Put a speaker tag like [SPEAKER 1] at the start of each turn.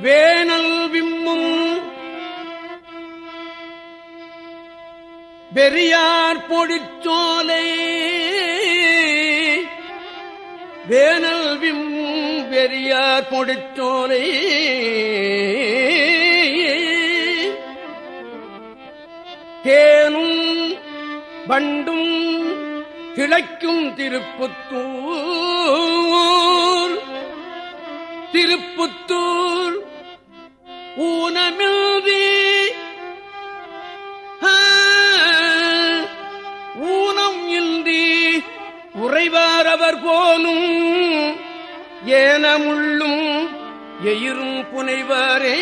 [SPEAKER 1] Van Allen விம்மும். பெரியார் பொடிச்சோலை. வேனல் விம்மும் பெரியார் பொடிச்சோலை. தேனும் வண்டும் கிழக்கும் திருப்புத்தூர். திருப்புத்தூர் ஊனமில்தி ஊனம் இன்றி உறைவாரவர் போலும் ஏனமுள்ளும் எயிரும் புனைவாரே.